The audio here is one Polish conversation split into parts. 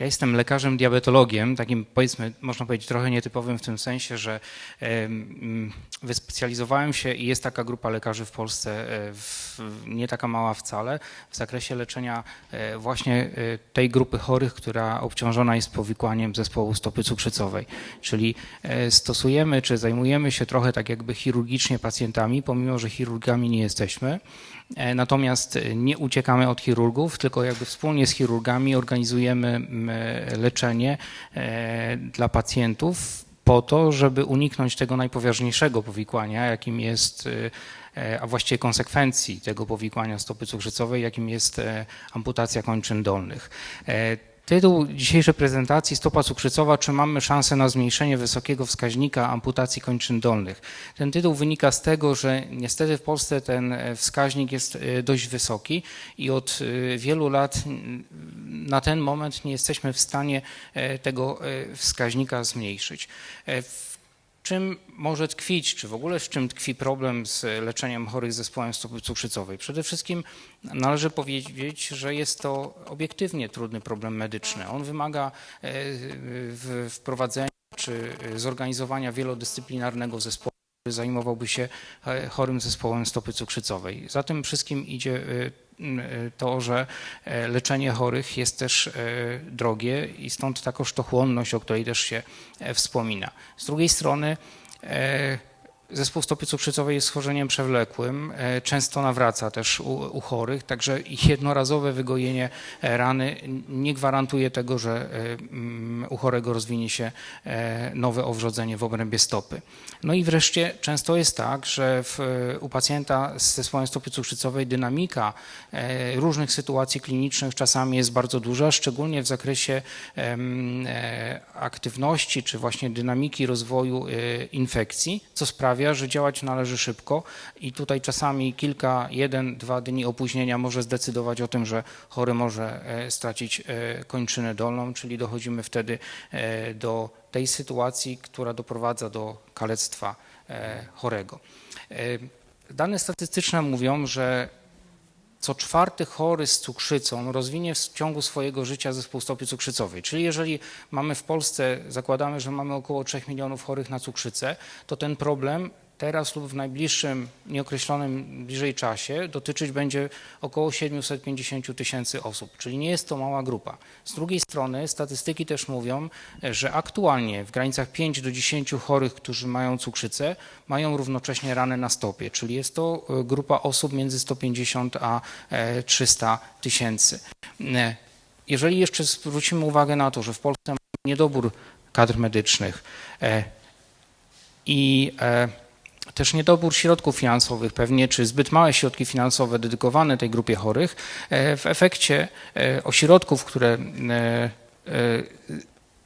Ja jestem lekarzem diabetologiem, takim powiedzmy, można powiedzieć trochę nietypowym w tym sensie, że em, wyspecjalizowałem się i jest taka grupa lekarzy w Polsce, e, w, nie taka mała wcale, w zakresie leczenia e, właśnie e, tej grupy chorych, która obciążona jest powikłaniem zespołu stopy cukrzycowej. Czyli stosujemy czy zajmujemy się trochę tak jakby chirurgicznie pacjentami, pomimo że chirurgami nie jesteśmy. E, Natomiast e, nie uciekamy od chirurgów, tylko jakby wspólnie z chirurgami organizujemy e, leczenie dla pacjentów po to, żeby uniknąć tego najpoważniejszego powikłania, jakim jest, a właściwie konsekwencji tego powikłania stopy cukrzycowej, jakim jest amputacja kończyn dolnych. Tytuł dzisiejszej prezentacji Stopa cukrzycowa, czy mamy szansę na zmniejszenie wysokiego wskaźnika amputacji kończyn dolnych. Ten tytuł wynika z tego, że niestety w Polsce ten e, wskaźnik jest e, dość wysoki i od e, wielu lat na ten moment nie jesteśmy w stanie tego wskaźnika zmniejszyć. Czym może tkwić, czy w ogóle w czym tkwi problem z leczeniem chorych zespołem stopy cukrzycowej? Przede wszystkim należy powiedzieć, że jest to obiektywnie trudny problem medyczny. On wymaga e, wprowadzenia czy zorganizowania wielodyscyplinarnego zespołu, który zajmowałby się e, chorym zespołem stopy cukrzycowej. Za tym wszystkim idzie e, to, że e, leczenie chorych jest też e, drogie i stąd ta kosztochłonność, o której też się wspomina. Z drugiej strony Zespół stopy cukrzycowej jest schorzeniem przewlekłym, e, często nawraca też u, u chorych, także jednorazowe wygojenie e, rany nie gwarantuje tego, że e, mm, u chorego rozwinie się nowe owrzodzenie w obrębie stopy. No i wreszcie często jest tak, że w, u pacjenta z zespołem stopy cukrzycowej dynamika różnych sytuacji klinicznych czasami jest bardzo duża, szczególnie w zakresie aktywności czy właśnie dynamiki rozwoju infekcji, co sprawia, że działać należy szybko i tutaj czasami kilka, jeden, dwa dni opóźnienia może zdecydować o tym, że chory może e, stracić e, kończynę dolną, czyli dochodzimy wtedy e, do tej sytuacji, która doprowadza do kalectwa chorego. Dane statystyczne mówią, że co czwarty chory z cukrzycą rozwinie w ciągu swojego życia zespół stopy cukrzycowej. Czyli jeżeli mamy w Polsce, zakładamy, że mamy około 3 milionów chorych na cukrzycę, to ten problem teraz lub w najbliższym, nieokreślonym bliżej czasie dotyczyć będzie około 750 tysięcy osób, czyli nie jest to mała grupa. Z drugiej strony statystyki też mówią, że aktualnie w granicach 5 do 10 chorych, którzy mają cukrzycę, mają równocześnie ranę na stopie, czyli jest to e, grupa osób między 150 a e, 300 tysięcy. E, Jeżeli jeszcze zwrócimy uwagę na to, że w Polsce mamy niedobór kadr medycznych e, i e, też niedobór środków finansowych, pewnie czy zbyt małe środki finansowe dedykowane tej grupie chorych, e, w efekcie e, ośrodków, które e,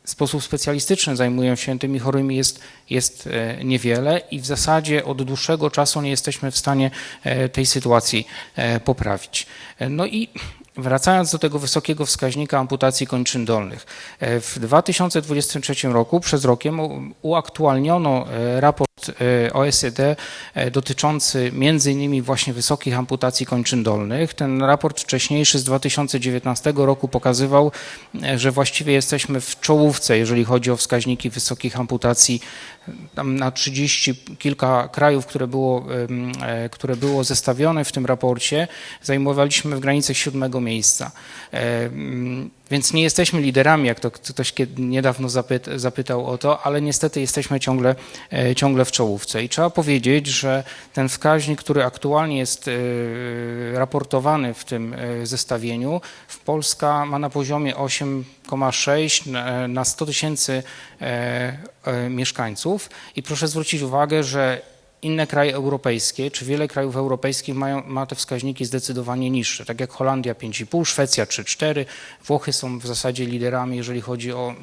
w sposób specjalistyczny zajmują się tymi chorymi jest, jest niewiele i w zasadzie od dłuższego czasu nie jesteśmy w stanie tej sytuacji poprawić. No i wracając do tego wysokiego wskaźnika amputacji kończyn dolnych. W 2023 roku przez rokiem uaktualniono raport OECD e, dotyczący między innymi właśnie wysokich amputacji kończyn dolnych. Ten raport wcześniejszy z 2019 roku pokazywał, e, że właściwie jesteśmy w czołówce, jeżeli chodzi o wskaźniki wysokich amputacji. Tam na 30 kilka krajów, które było, e, które było zestawione w tym raporcie, zajmowaliśmy w granicach siódmego miejsca. Więc nie jesteśmy liderami, jak to ktoś niedawno zapyt, zapytał o to, ale niestety jesteśmy ciągle, e, ciągle w czołówce. I trzeba powiedzieć, że ten wskaźnik, który aktualnie jest e, raportowany w tym e, zestawieniu, w Polska ma na poziomie 8,6 na- na 100 tysięcy mieszkańców. I proszę zwrócić uwagę, że inne kraje europejskie, czy wiele krajów europejskich mają, ma te wskaźniki zdecydowanie niższe, tak jak Holandia 5,5, Szwecja 3,4, Włochy są w zasadzie liderami, jeżeli chodzi o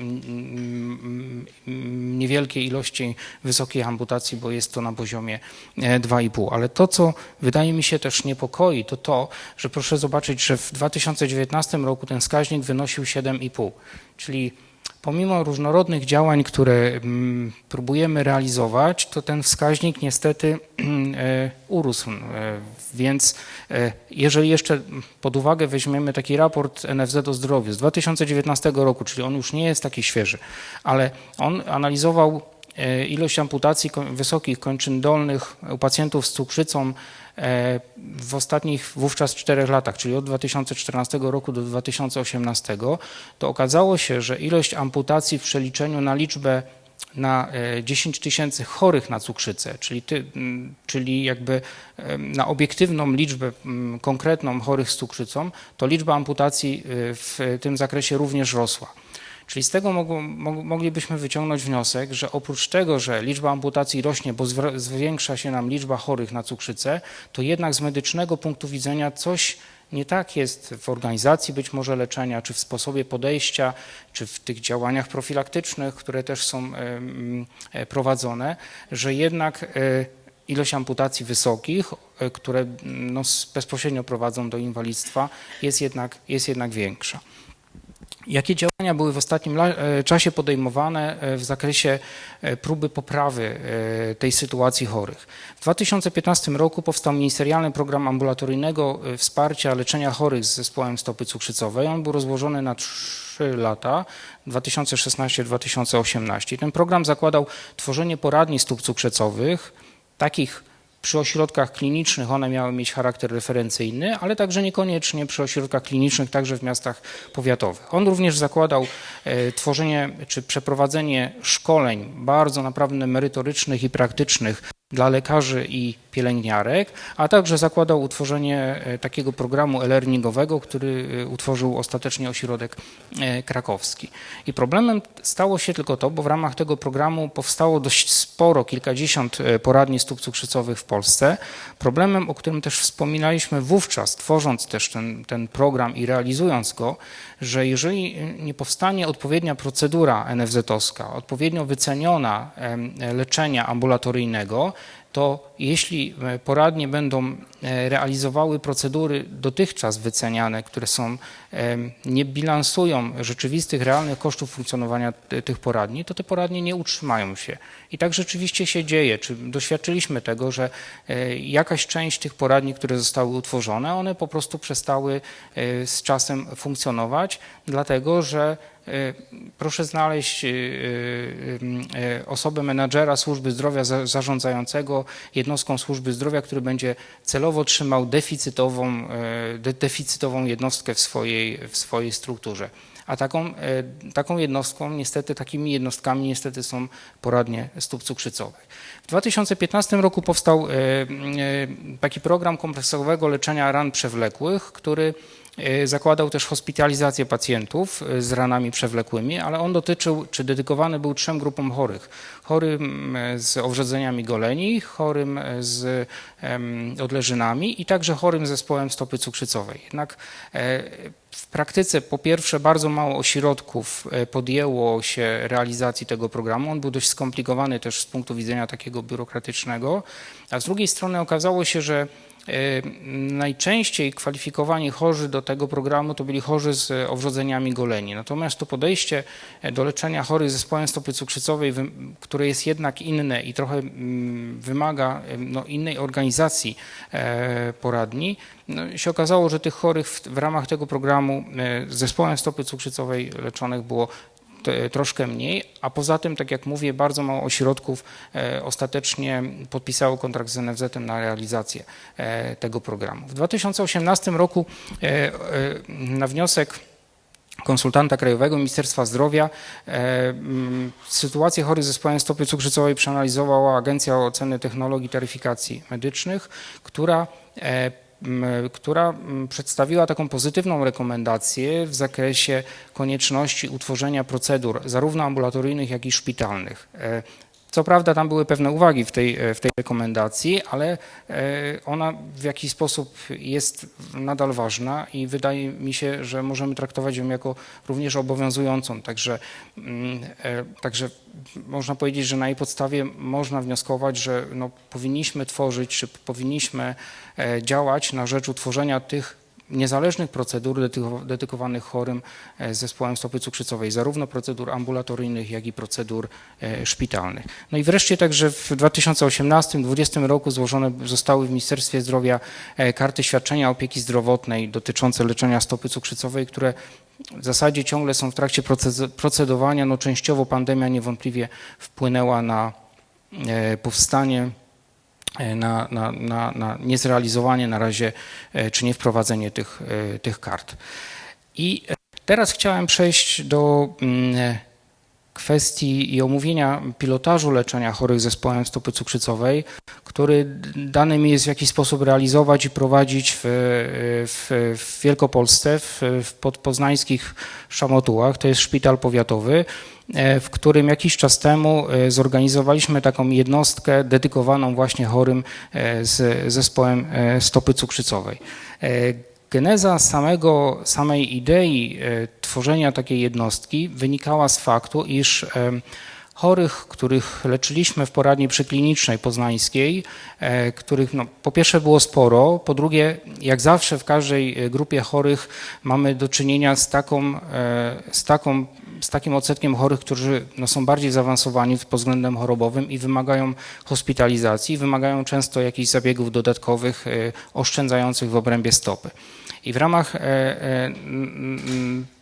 niewielkie ilości wysokich amputacji, bo jest to na poziomie e, 2,5. Ale to, co wydaje mi się też niepokoi, to to, że proszę zobaczyć, że w 2019 roku ten wskaźnik wynosił 7,5, czyli pomimo różnorodnych działań, które mm, próbujemy realizować, to ten wskaźnik niestety e, urósł. E, Więc e, jeżeli jeszcze pod uwagę weźmiemy taki raport NFZ o zdrowiu z 2019 roku, czyli on już nie jest taki świeży, ale on analizował ilość amputacji wysokich kończyn dolnych u pacjentów z cukrzycą w ostatnich wówczas czterech latach, czyli od 2014 roku do 2018, to okazało się, że ilość amputacji w przeliczeniu na liczbę na e, 10 tysięcy chorych na cukrzycę, czyli, ty, czyli jakby em, na obiektywną liczbę konkretną chorych z cukrzycą, to liczba amputacji e, w tym zakresie również rosła. Czyli z tego moglibyśmy wyciągnąć wniosek, że oprócz tego, że liczba amputacji rośnie, bo zwiększa się nam liczba chorych na cukrzycę, to jednak z medycznego punktu widzenia coś nie tak jest w organizacji być może leczenia, czy w sposobie podejścia, czy w tych działaniach profilaktycznych, które też są e, prowadzone, że jednak e, ilość amputacji wysokich, e, które no, bezpośrednio prowadzą do inwalidztwa, jest jednak, jest jednak większa. Jakie działania były w ostatnim e, czasie podejmowane e, w zakresie e, próby poprawy tej sytuacji chorych? W 2015 roku powstał ministerialny program ambulatoryjnego wsparcia leczenia chorych z zespołem stopy cukrzycowej. On był rozłożony na trzy lata 2016-2018. Ten program zakładał tworzenie poradni stóp cukrzycowych, takich przy ośrodkach klinicznych one miały mieć charakter referencyjny, ale także niekoniecznie przy ośrodkach klinicznych, także w miastach powiatowych. On również zakładał e, tworzenie czy przeprowadzenie szkoleń bardzo naprawdę merytorycznych i praktycznych dla lekarzy i pielęgniarek, a także zakładał utworzenie e, takiego programu e-learningowego, który e, utworzył ostatecznie ośrodek e, krakowski. I problemem stało się tylko to, bo w ramach tego programu powstało dość sporo, kilkadziesiąt poradni stóp cukrzycowych w Polsce. Problemem, o którym też wspominaliśmy wówczas, tworząc też ten, ten program i realizując go, że jeżeli nie powstanie odpowiednia procedura NFZ-owska, odpowiednio wyceniona leczenia ambulatoryjnego, to jeśli e, poradnie będą e, realizowały procedury dotychczas wyceniane, które są, em, nie bilansują rzeczywistych, realnych kosztów funkcjonowania ty- tych poradni, to te poradnie nie utrzymają się. I tak rzeczywiście się dzieje. Czy doświadczyliśmy tego, że e, jakaś część tych poradni, które zostały utworzone, one po prostu przestały e, z czasem funkcjonować, dlatego że e, proszę znaleźć e, e, e, osobę menadżera służby zdrowia za- zarządzającego jednostką służby zdrowia, który będzie celowo trzymał deficytową, e, de, deficytową jednostkę w swojej, w swojej strukturze. A taką, e, taką jednostką, niestety, takimi jednostkami niestety są poradnie stóp cukrzycowych. W 2015 roku powstał e, e, taki program kompleksowego leczenia ran przewlekłych, który e, zakładał też hospitalizację pacjentów e, z ranami przewlekłymi, ale on dotyczył, czy dedykowany był trzem grupom chorych. Chorym e, z owrzedzeniami goleni, chorym z odleżynami i także chorym z zespołem stopy cukrzycowej. Jednak w praktyce po pierwsze bardzo mało ośrodków podjęło się realizacji tego programu. On był dość skomplikowany też z punktu widzenia takiego biurokratycznego, a z drugiej strony okazało się, że najczęściej kwalifikowani chorzy do tego programu to byli chorzy z owrzodzeniami goleni. Natomiast to podejście e, do leczenia chorych z zespołem stopy cukrzycowej, które jest jednak inne i trochę mm, wymaga no, innej organizacji e, poradni, no, się okazało, że tych chorych w, w ramach tego programu e, z zespołem stopy cukrzycowej leczonych było troszkę mniej, a poza tym, tak jak mówię, bardzo mało ośrodków e, ostatecznie podpisało kontrakt z NFZ-em na realizację e, tego programu. W 2018 roku e, na wniosek konsultanta krajowego Ministerstwa Zdrowia mm, sytuację chorych z zespołem stopy cukrzycowej przeanalizowała Agencja Oceny Technologii Taryfikacji Medycznych, która która przedstawiła taką pozytywną rekomendację w zakresie konieczności utworzenia procedur zarówno ambulatoryjnych, jak i szpitalnych. E, Co prawda tam były pewne uwagi w tej, w tej rekomendacji, ale e, ona w jakiś sposób jest nadal ważna i wydaje mi się, że możemy traktować ją jako również obowiązującą. Także, mm, e, także można powiedzieć, że na jej podstawie można wnioskować, że no, powinniśmy tworzyć, czy powinniśmy e, działać na rzecz utworzenia tych niezależnych procedur dedyko- dedykowanych chorym e, z zespołem stopy cukrzycowej, zarówno procedur ambulatoryjnych, jak i procedur e, szpitalnych. No i wreszcie także w 2018-2020 roku złożone zostały w Ministerstwie Zdrowia e, karty świadczenia opieki zdrowotnej dotyczące leczenia stopy cukrzycowej, które w zasadzie ciągle są w trakcie procedowania. No częściowo pandemia niewątpliwie wpłynęła na e, powstanie, e, na, na, na, na niezrealizowanie na razie e, czy nie wprowadzenie tych, e, tych kart. I e, teraz chciałem przejść do mm, kwestii i omówienia pilotażu leczenia chorych zespołem stopy cukrzycowej, który d- dane mi jest w jakiś sposób realizować i prowadzić w, w, w Wielkopolsce, w, w podpoznańskich Szamotułach. To jest szpital powiatowy, e, w którym jakiś czas temu e, zorganizowaliśmy taką jednostkę dedykowaną właśnie chorym e, z zespołem stopy cukrzycowej. E, Geneza samego, samej idei e, tworzenia takiej jednostki wynikała z faktu, iż em, chorych, których leczyliśmy w poradni przyklinicznej poznańskiej, e, których no, po pierwsze było sporo, po drugie, jak zawsze w każdej e, grupie chorych mamy do czynienia z, taką, e, z, taką, z takim odsetkiem chorych, którzy no, są bardziej zaawansowani pod względem chorobowym i wymagają hospitalizacji, wymagają często jakichś zabiegów dodatkowych e, oszczędzających w obrębie stopy. I w ramach e, e,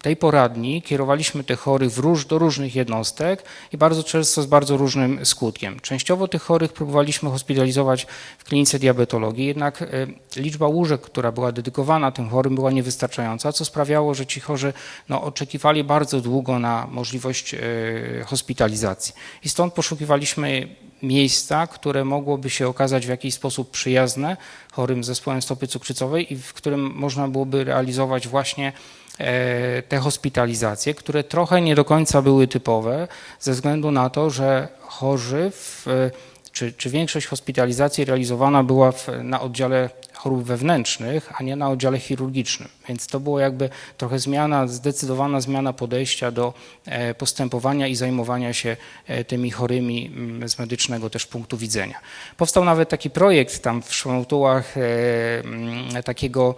tej poradni kierowaliśmy tych chorych róż, do różnych jednostek i bardzo często z bardzo różnym skutkiem. Częściowo tych chorych próbowaliśmy hospitalizować w klinice diabetologii, jednak e, liczba łóżek, która była dedykowana tym chorym, była niewystarczająca, co sprawiało, że ci chorzy no, oczekiwali bardzo długo na możliwość hospitalizacji. I stąd poszukiwaliśmy miejsca, które mogłoby się okazać w jakiś sposób przyjazne chorym zespołem stopy cukrzycowej i w którym można byłoby realizować właśnie e, te hospitalizacje, które trochę nie do końca były typowe ze względu na to, że chorzy w, czy, czy większość hospitalizacji realizowana była w, na oddziale chorób wewnętrznych, a nie na oddziale chirurgicznym. Więc to było jakby trochę zmiana, zdecydowana zmiana podejścia do e, postępowania i zajmowania się e, tymi chorymi mm, z medycznego też punktu widzenia. Powstał nawet taki projekt tam w Szmotułach e, mm, takiego,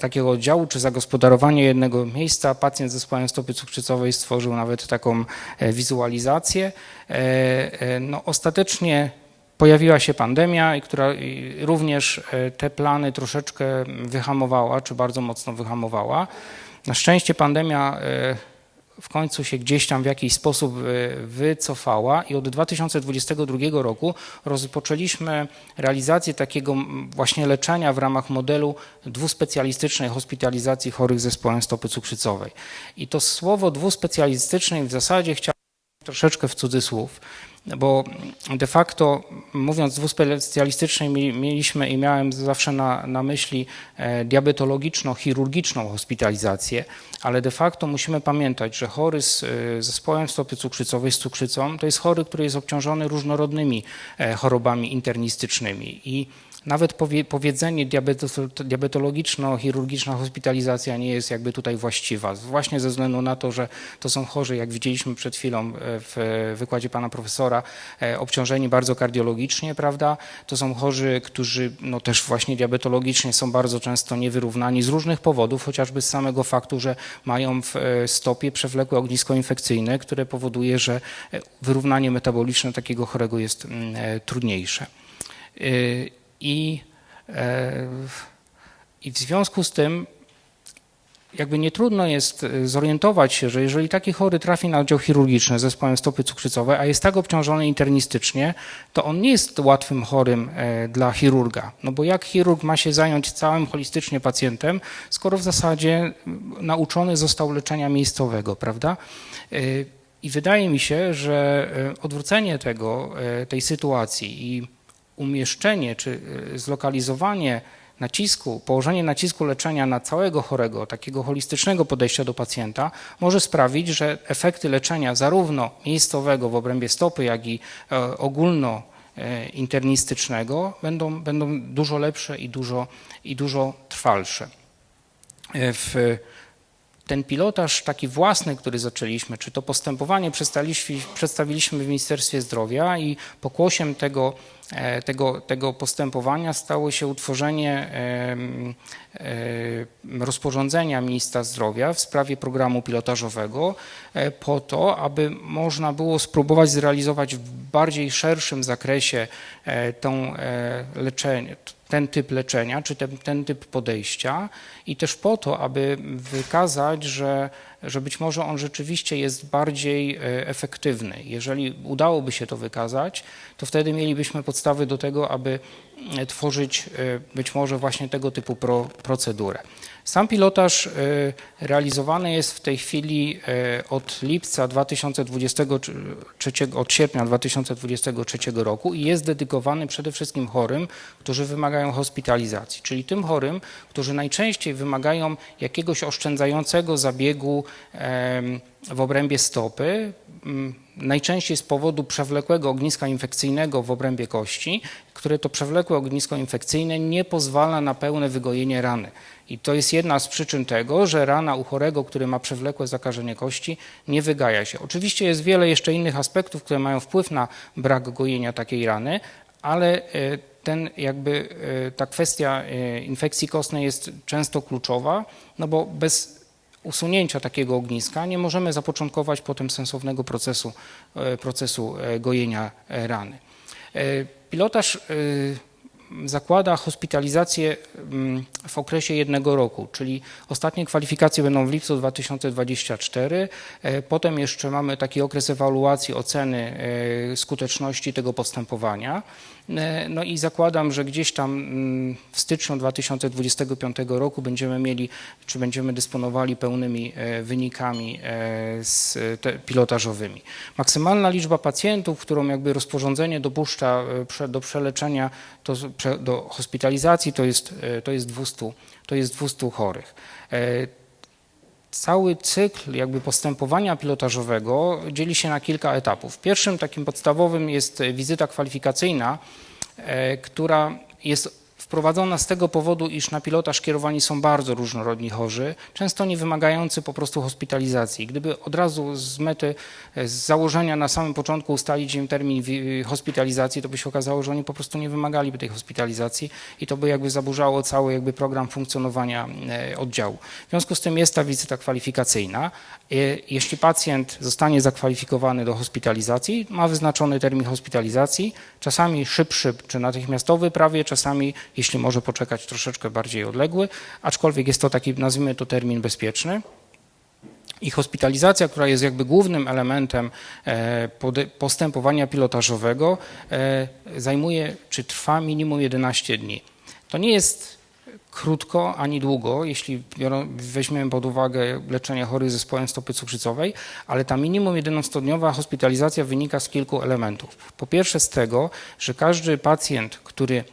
takiego oddziału, czy zagospodarowanie jednego miejsca. Pacjent z zespołem stopy cukrzycowej stworzył nawet taką wizualizację. No, ostatecznie Pojawiła się pandemia, która również e, te plany troszeczkę wyhamowała, czy bardzo mocno wyhamowała. Na szczęście pandemia e, w końcu się gdzieś tam w jakiś sposób e, wycofała i od 2022 roku rozpoczęliśmy realizację takiego właśnie leczenia w ramach modelu dwuspecjalistycznej hospitalizacji chorych z zespołem stopy cukrzycowej. I to słowo dwuspecjalistycznej w zasadzie chciałem troszeczkę w cudzysłów, bo de facto mówiąc dwuspecjalistycznej mi- mieliśmy i miałem zawsze na, na myśli e, diabetologiczno-chirurgiczną hospitalizację, ale de facto musimy pamiętać, że chory z e, zespołem stopy cukrzycowej, z cukrzycą, to jest chory, który jest obciążony różnorodnymi e, chorobami internistycznymi i nawet powie, powiedzenie diabeto- diabetologiczno-chirurgiczna hospitalizacja nie jest jakby tutaj właściwa, właśnie ze względu na to, że to są chorzy, jak widzieliśmy przed chwilą e, w wykładzie pana profesora, e, obciążeni bardzo kardiologicznie, prawda? To są chorzy, którzy no też właśnie diabetologicznie są bardzo często niewyrównani z różnych powodów, chociażby z samego faktu, że mają w e, stopie przewlekłe ognisko infekcyjne, które powoduje, że e, wyrównanie metaboliczne takiego chorego jest mm, e, trudniejsze. I, e, I w związku z tym jakby nie trudno jest e, zorientować się, że jeżeli taki chory trafi na oddział chirurgiczny z zespołem stopy cukrzycowej, a jest tak obciążony internistycznie, to on nie jest łatwym chorym e, dla chirurga. No bo jak chirurg ma się zająć całym holistycznie pacjentem, skoro w zasadzie nauczony został leczenia miejscowego, prawda? I wydaje mi się, że odwrócenie tego, tej sytuacji i umieszczenie czy e, zlokalizowanie nacisku, położenie nacisku leczenia na całego chorego, takiego holistycznego podejścia do pacjenta, może sprawić, że efekty leczenia zarówno miejscowego w obrębie stopy, jak i e, ogólno e, internistycznego będą, będą dużo lepsze i dużo, i dużo trwalsze. W ten pilotaż taki własny, który zaczęliśmy, czy to postępowanie przedstawiliśmy, w Ministerstwie Zdrowia i pokłosiem tego e, tego, tego postępowania stało się utworzenie rozporządzenia ministra zdrowia w sprawie programu pilotażowego e, po to, aby można było spróbować zrealizować w bardziej szerszym zakresie e, tą leczenie, ten typ leczenia, czy ten, ten typ podejścia i też po to, aby wykazać, że, że być może on rzeczywiście jest bardziej e, efektywny. Jeżeli udałoby się to wykazać, to wtedy mielibyśmy podstawy do tego, aby e, tworzyć e, być może właśnie tego typu pro, procedurę. Sam pilotaż e, realizowany jest w tej chwili e, od lipca 2023, od sierpnia 2023 roku i jest dedykowany przede wszystkim chorym, którzy wymagają hospitalizacji, czyli tym chorym, którzy najczęściej wymagają jakiegoś oszczędzającego zabiegu w obrębie stopy, najczęściej z powodu przewlekłego ogniska infekcyjnego w obrębie kości, które to przewlekłe ognisko infekcyjne nie pozwala na pełne wygojenie rany. I to jest jedna z przyczyn tego, że rana u chorego, który ma przewlekłe zakażenie kości, nie wygaja się. Oczywiście jest wiele jeszcze innych aspektów, które mają wpływ na brak gojenia takiej rany, ale e, ten jakby e, ta kwestia e, infekcji kostnej jest często kluczowa, no bo bez usunięcia takiego ogniska nie możemy zapoczątkować potem sensownego procesu, e, procesu e, gojenia e, rany. Pilotaż zakłada hospitalizację mm, w okresie jednego roku, czyli ostatnie kwalifikacje będą w lipcu 2024. E, Potem jeszcze mamy taki okres ewaluacji, oceny skuteczności tego postępowania. E, No i zakładam, że gdzieś tam mm, w styczniu 2025 roku będziemy mieli, czy będziemy dysponowali pełnymi e, wynikami e, pilotażowymi. Maksymalna liczba pacjentów, którą jakby rozporządzenie dopuszcza do przeleczenia, to, do hospitalizacji, to jest, to jest 200, to jest 200 chorych. Cały cykl jakby postępowania pilotażowego dzieli się na kilka etapów. Pierwszym takim podstawowym jest wizyta kwalifikacyjna, e, która jest wprowadzona z tego powodu, iż na pilotaż kierowani są bardzo różnorodni chorzy, często nie wymagający po prostu hospitalizacji. Gdyby od razu z mety, e, z założenia na samym początku ustalić im termin wi- hospitalizacji, to by się okazało, że oni po prostu nie wymagaliby tej hospitalizacji i to by jakby zaburzało cały jakby program funkcjonowania e, oddziału. W związku z tym jest ta wizyta kwalifikacyjna. E, Jeśli pacjent zostanie zakwalifikowany do hospitalizacji, ma wyznaczony termin hospitalizacji, czasami szybszy czy natychmiastowy prawie, czasami jeśli może poczekać troszeczkę bardziej odległy, aczkolwiek jest to taki, nazwijmy to termin bezpieczny. I hospitalizacja, która jest jakby głównym elementem e, postępowania pilotażowego, e, zajmuje czy trwa minimum 11 dni. To nie jest krótko ani długo, jeśli weźmiemy pod uwagę leczenie chorych zespołem stopy cukrzycowej, ale ta minimum 11-dniowa hospitalizacja wynika z kilku elementów. Po pierwsze z tego, że każdy pacjent, który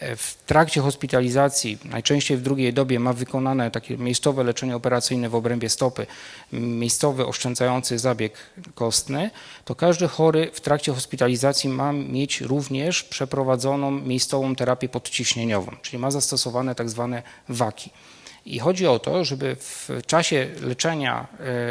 w trakcie hospitalizacji, najczęściej w drugiej dobie, ma wykonane takie miejscowe leczenie operacyjne w obrębie stopy, miejscowy oszczędzający zabieg kostny, to każdy chory w trakcie hospitalizacji ma mieć również przeprowadzoną miejscową terapię podciśnieniową, czyli ma zastosowane tak zwane waki. I chodzi o to, żeby w czasie leczenia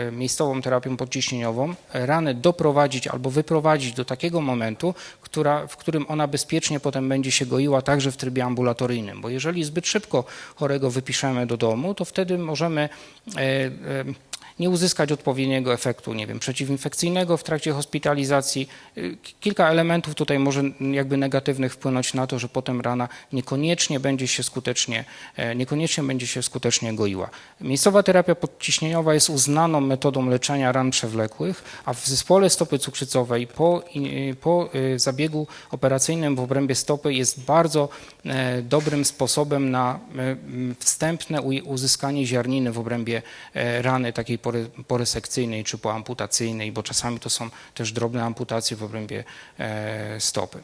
e, miejscową terapią podciśnieniową ranę doprowadzić albo wyprowadzić do takiego momentu, która, w którym ona bezpiecznie potem będzie się goiła także w trybie ambulatoryjnym. Bo jeżeli zbyt szybko chorego wypiszemy do domu, to wtedy możemy e, e, nie uzyskać odpowiedniego efektu, nie wiem, przeciwinfekcyjnego w trakcie hospitalizacji. Y, Kilka elementów tutaj może jakby negatywnych wpłynąć na to, że potem rana niekoniecznie będzie się skutecznie, e, niekoniecznie będzie się skutecznie goiła. Miejscowa terapia podciśnieniowa jest uznaną metodą leczenia ran przewlekłych, a w zespole stopy cukrzycowej po, po y, zabiegu operacyjnym w obrębie stopy jest bardzo dobrym sposobem na e, wstępne uzyskanie ziarniny w obrębie e, rany takiej pory, poresekcyjnej czy poamputacyjnej, bo czasami to są też drobne amputacje w obrębie e, stopy.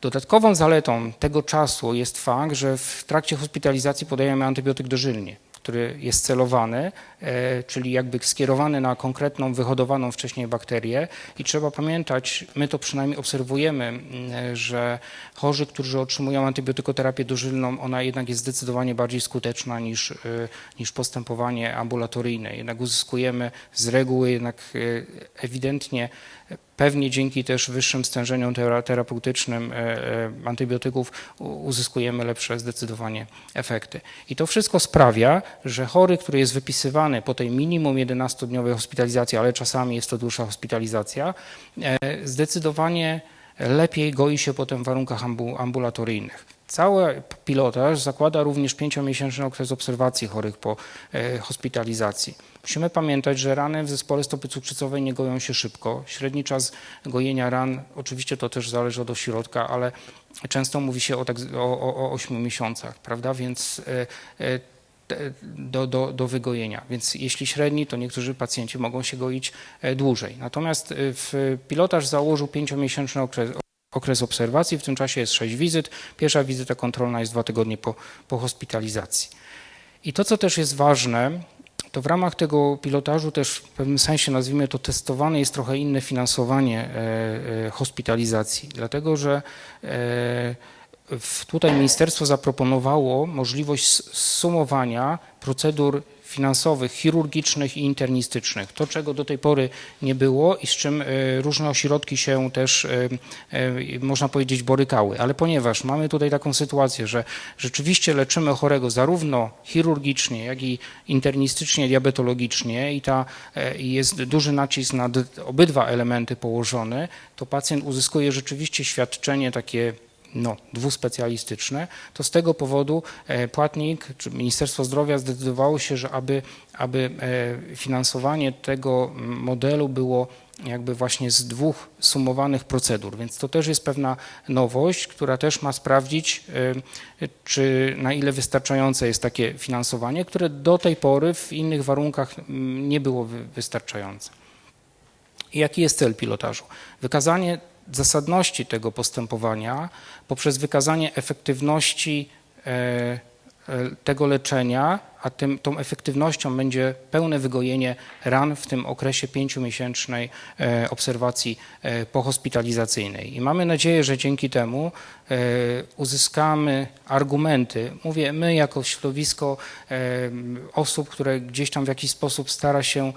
Dodatkową zaletą tego czasu jest fakt, że w trakcie hospitalizacji podajemy antybiotyk dożylnie, który jest celowany e, e, czyli jakby skierowany na konkretną, wyhodowaną wcześniej bakterię. I trzeba pamiętać, my to przynajmniej obserwujemy, że chorzy, którzy otrzymują antybiotykoterapię dożylną, ona jednak jest zdecydowanie bardziej skuteczna niż, e, niż postępowanie ambulatoryjne. Jednak uzyskujemy z reguły jednak e, ewidentnie Pewnie dzięki też wyższym stężeniom tera- terapeutycznym e, e, antybiotyków uzyskujemy lepsze zdecydowanie efekty. I to wszystko sprawia, że chory, który jest wypisywany po tej minimum 11-dniowej hospitalizacji, ale czasami jest to dłuższa hospitalizacja, e, zdecydowanie lepiej goi się potem w warunkach ambu- ambulatoryjnych. Cały pilotaż zakłada również pięciomiesięczny okres obserwacji chorych po e, hospitalizacji. Musimy pamiętać, że rany w zespole stopy cukrzycowej nie goją się szybko. Średni czas gojenia ran, oczywiście to też zależy od ośrodka, ale często mówi się o, tak, o, o, o 8 miesiącach, prawda? Więc e, do, do, do wygojenia. Więc jeśli średni, to niektórzy pacjenci mogą się goić e, dłużej. Natomiast e, w pilotaż założył pięciomiesięczny okres, okres obserwacji, w tym czasie jest sześć wizyt. Pierwsza wizyta kontrolna jest dwa tygodnie po, po hospitalizacji. I to, co też jest ważne, to w ramach tego pilotażu też w pewnym sensie, nazwijmy to, testowane jest trochę inne finansowanie e, hospitalizacji, dlatego że tutaj ministerstwo zaproponowało możliwość sumowania procedur finansowych, chirurgicznych i internistycznych. To, czego do tej pory nie było i z czym e, różne ośrodki się też, e, e, można powiedzieć, borykały. Ale ponieważ mamy tutaj taką sytuację, że rzeczywiście leczymy chorego zarówno chirurgicznie, jak i internistycznie, diabetologicznie i ta, jest duży nacisk na obydwa elementy położony, to pacjent uzyskuje rzeczywiście świadczenie takie no, dwuspecjalistyczne, to z tego powodu e, płatnik czy Ministerstwo Zdrowia zdecydowało się, że aby, aby e, finansowanie tego mm, modelu było jakby właśnie z dwóch sumowanych procedur, więc to też jest pewna nowość, która też ma sprawdzić, e, czy na ile wystarczające jest takie finansowanie, które do tej pory w innych warunkach mm, nie było wy- wystarczające. Jaki jest cel pilotażu? Wykazanie zasadności tego postępowania poprzez wykazanie efektywności e, e, tego leczenia, a tym, tą efektywnością będzie pełne wygojenie ran w tym okresie pięciomiesięcznej e, obserwacji e, pohospitalizacyjnej. I mamy nadzieję, że dzięki temu e, uzyskamy argumenty, mówię my jako środowisko osób, które gdzieś tam w jakiś sposób stara się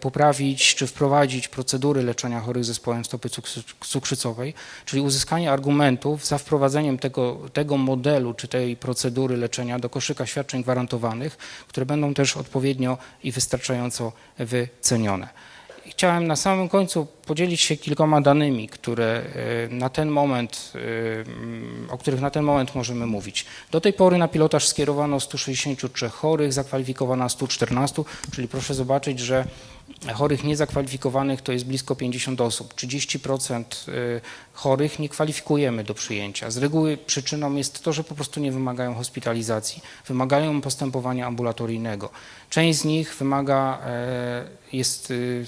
poprawić czy wprowadzić procedury leczenia chorych zespołem stopy cukrzy- cukrzycowej, czyli uzyskanie argumentów za wprowadzeniem tego, tego modelu czy tej procedury leczenia do koszyka świadczeń gwarantowanych, które będą też odpowiednio i wystarczająco wycenione. Chciałem na samym końcu podzielić się kilkoma danymi, które e, na ten moment, e, o których na ten moment możemy mówić. Do tej pory na pilotaż skierowano 163 chorych, zakwalifikowano 114, czyli proszę zobaczyć, że chorych niezakwalifikowanych to jest blisko 50 osób. 30% y, chorych nie kwalifikujemy do przyjęcia. Z reguły przyczyną jest to, że po prostu nie wymagają hospitalizacji, wymagają postępowania ambulatoryjnego. Część z nich wymaga, e, jest y,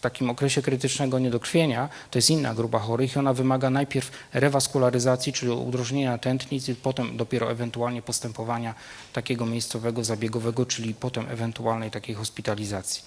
takim okresie krytycznego niedokrwienia, to jest inna grupa chorych i ona wymaga najpierw rewaskularyzacji, czyli udrożnienia tętnic i potem dopiero ewentualnie postępowania takiego miejscowego, zabiegowego, czyli potem ewentualnej takiej hospitalizacji.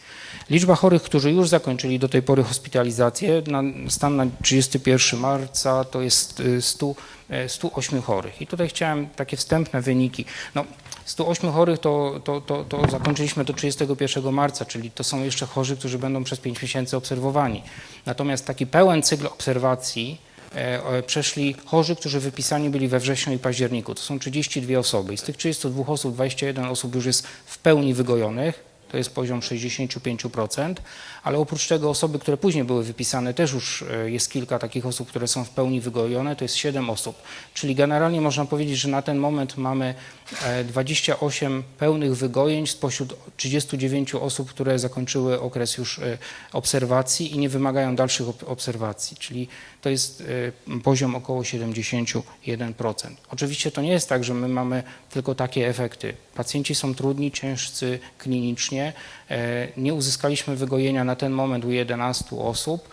Liczba chorych, którzy już zakończyli do tej pory hospitalizację, na stan na 31 marca to jest y, 100, e, 108 chorych. I tutaj chciałem takie wstępne wyniki. No, 108 chorych to, to, to, to zakończyliśmy do 31 marca, czyli to są jeszcze chorzy, którzy będą przez 5 miesięcy obserwowani. Natomiast taki pełen cykl obserwacji e, przeszli chorzy, którzy wypisani byli we wrześniu i październiku. To są 32 osoby i z tych 32 osób 21 osób już jest w pełni wygojonych, to jest poziom 65%, ale oprócz tego osoby, które później były wypisane, też już e, jest kilka takich osób, które są w pełni wygojone, to jest 7 osób. Czyli generalnie można powiedzieć, że na ten moment mamy e, 28 pełnych wygojeń spośród 39 osób, które zakończyły okres już e, obserwacji i nie wymagają dalszych ob- obserwacji, czyli to jest e, poziom około 71%. Oczywiście to nie jest tak, że my mamy tylko takie efekty. Pacjenci są trudni, ciężcy klinicznie. E, Nie uzyskaliśmy wygojenia na ten moment u 11 osób.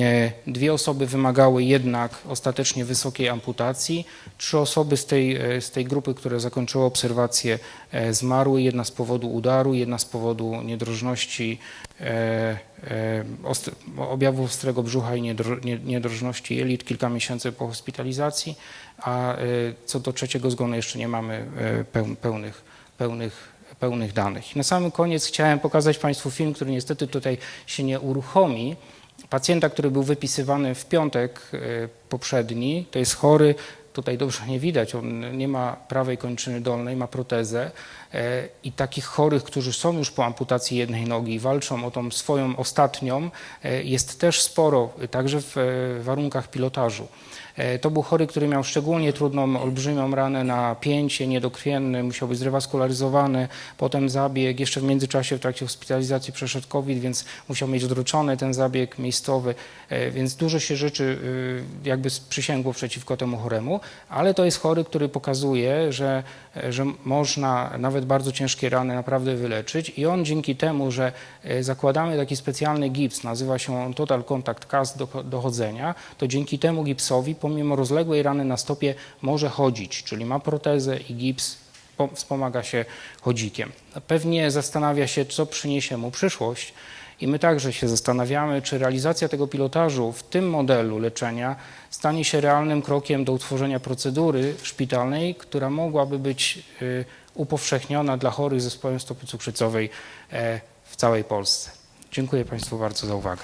E, Dwie osoby wymagały jednak ostatecznie wysokiej amputacji. Trzy osoby z tej, e, z tej grupy, które zakończyły obserwację, zmarły. Jedna z powodu udaru, jedna z powodu niedrożności, objawów ostrego brzucha i niedro- nie- niedrożności jelit kilka miesięcy po hospitalizacji, a co do trzeciego zgonu jeszcze nie mamy peł- pełnych, pełnych pełnych danych. Na sam koniec chciałem pokazać Państwu film, który niestety tutaj się nie uruchomi. Pacjenta, który był wypisywany w piątek e, poprzedni, to jest chory, tutaj dobrze nie widać, on nie ma prawej kończyny dolnej, ma protezę i takich chorych, którzy są już po amputacji jednej nogi i walczą o tą swoją ostatnią, e, jest też sporo, e, także w e, warunkach pilotażu. E, To był chory, który miał szczególnie trudną, olbrzymią ranę na pięcie niedokrwienne, musiał być zrewaskularyzowany, potem zabieg, jeszcze w międzyczasie w trakcie hospitalizacji przeszedł COVID, więc musiał mieć odroczony ten zabieg miejscowy, e, więc dużo się rzeczy jakby przysięgło przeciwko temu choremu, ale to jest chory, który pokazuje, że, e, że można nawet bardzo ciężkie rany naprawdę wyleczyć i on dzięki temu, że e, zakładamy taki specjalny gips, nazywa się on Total Contact Cast do, dochodzenia, to dzięki temu gipsowi pomimo rozległej rany na stopie może chodzić, czyli ma protezę i gips, po- wspomaga się chodzikiem. Pewnie zastanawia się, co przyniesie mu przyszłość i my także się zastanawiamy, czy realizacja tego pilotażu w tym modelu leczenia stanie się realnym krokiem do utworzenia procedury szpitalnej, która mogłaby być y, upowszechniona dla chorych zespołem stopy cukrzycowej e, w całej Polsce. Dziękuję Państwu bardzo za uwagę.